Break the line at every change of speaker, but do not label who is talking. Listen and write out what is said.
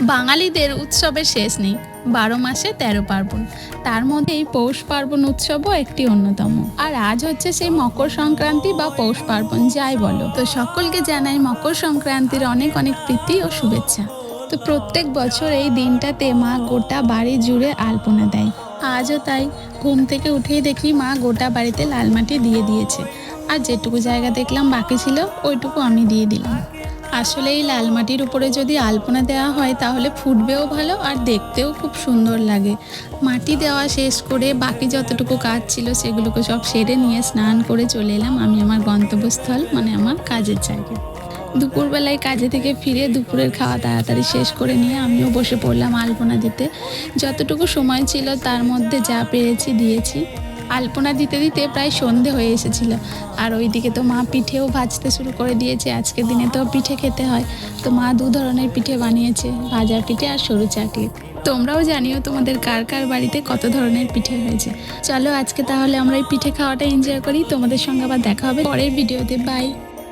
বাঙালিদের উৎসবের শেষ নেই। বারো মাসে তেরো পার্বণ। তার মধ্যে এই পৌষ পার্বণ উৎসবও একটি অন্যতম। আর আজ হচ্ছে সেই মকর সংক্রান্তি বা পৌষ পার্বণ, যাই বলো। তো সকলকে জানাই মকর সংক্রান্তির অনেক অনেক প্রীতি ও শুভেচ্ছা। তো প্রত্যেক বছর এই দিনটাতে মা গোটা বাড়ি জুড়ে আলপনা দেয়। আজও তাই ঘুম থেকে উঠেই দেখি মা গোটা বাড়িতে লাল মাটি দিয়ে দিয়েছে। আর যেটুকু জায়গা দেখলাম বাকি ছিল, ওইটুকু আমি দিয়ে দিলাম। আসলে এই লাল মাটির উপরে যদি আলপনা দেওয়া হয়, তাহলে ফুটবেও ভালো আর দেখতেও খুব সুন্দর লাগে। মাটি দেওয়া শেষ করে বাকি যতটুকু কাজ ছিল, সেগুলোকে সব সেরে নিয়ে স্নান করে চলে এলাম আমি আমার গন্তব্যস্থল মানে আমার কাজের জায়গায় দুপুরবেলায় কাজে থেকে ফিরে দুপুরের খাওয়া তাড়াতাড়ি শেষ করে নিয়ে আমিও বসে পড়লাম আলপনা দিতে। যতটুকু সময় ছিল, তার মধ্যে যা পেরেছি দিয়েছি। আলপনা দিতে দিতে প্রায় সন্ধে হয়ে এসেছিল। আর ওইদিকে তো মা পিঠেও ভাজতে শুরু করে দিয়েছে। আজকের দিনে তো পিঠে খেতে হয়। তো মা দু ধরনের পিঠে বানিয়েছে, ভাজা পিঠে আর সরু চাটলি তোমরাও জানিও তোমাদের কার কার বাড়িতে কত ধরনের পিঠে হয়েছে। চলো আজকে তাহলে আমরা এই পিঠে খাওয়াটা এনজয় করি। তোমাদের সঙ্গে আবার দেখা হবে পরের ভিডিওতে বাই